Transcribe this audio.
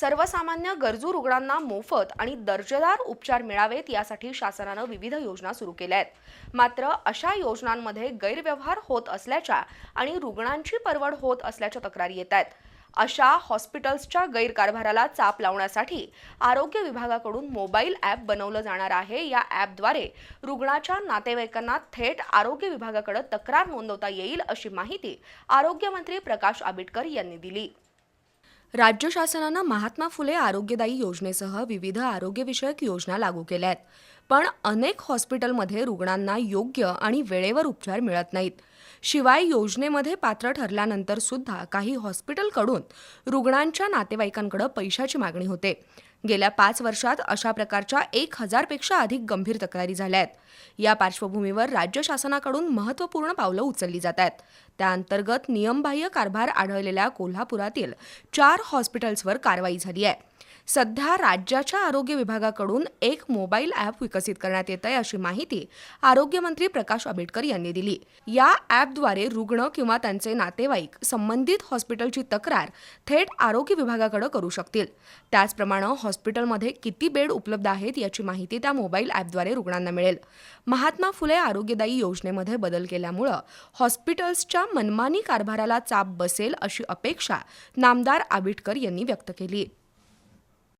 सर्वसामान्य गरजू रुग्णांना मोफत आणि दर्जेदार उपचार मिळावेत यासाठी शासनानं विविध योजना सुरू केल्या आहेत. मात्र अशा योजनांमध्ये गैरव्यवहार होत असल्याच्या आणि रुग्णांची परवड होत असल्याच्या तक्रारी येत आहेत. अशा हॉस्पिटल्सच्या गैरकारभाराला चाप लावण्यासाठी आरोग्य विभागाकडून मोबाईल ॲप बनवलं जाणार आहे. या ॲपद्वारे रुग्णाच्या नातेवाईकांना थेट आरोग्य विभागाकडे तक्रार नोंदवता येईल अशी माहिती आरोग्यमंत्री प्रकाश आंबेडकर यांनी दिली. राज्य शासनानं महात्मा फुले आरोग्यदायी योजनेसह विविध आरोग्यविषयक योजना लागू केल्या आहेत पण अनेक हॉस्पिटलमध्ये रुग्णांना योग्य आणि वेळेवर उपचार मिळत नाहीत. शिवाय योजनेमध्ये पात्र ठरल्यानंतर सुद्धा काही हॉस्पिटलकडून रुग्णांच्या नातेवाईकांकडे पैशाची मागणी होते. गेल्या पाच वर्षात अशा प्रकारच्या एक हजारपेक्षा अधिक गंभीर तक्रारी झाल्या आहेत. या पार्श्वभूमीवर राज्य शासनाकडून महत्त्वपूर्ण पावलं उचलली जात आहेत. त्याअंतर्गत नियमबाह्य कारभार आढळलेल्या कोल्हापुरातील चार हॉस्पिटल्सवर कारवाई झाली आहे. सध्या राज्याच्या आरोग्य विभागाकडून एक मोबाईल ॲप विकसित करण्यात येत आहे अशी माहिती आरोग्यमंत्री प्रकाश आंबेडकर यांनी दिली. या ॲपद्वारे रुग्ण किंवा त्यांचे नातेवाईक संबंधित हॉस्पिटलची तक्रार थेट आरोग्य विभागाकडे करू शकतील. त्याचप्रमाणे हॉस्पिटलमध्ये किती बेड उपलब्ध आहेत याची माहिती त्या मोबाईल ॲपद्वारे रुग्णांना मिळेल. महात्मा फुले आरोग्यदायी योजनेमध्ये बदल केल्यामुळं हॉस्पिटल्सच्या मनमानी कारभाराला चाप बसेल अशी अपेक्षा नामदार आबिटकर यांनी व्यक्त केली.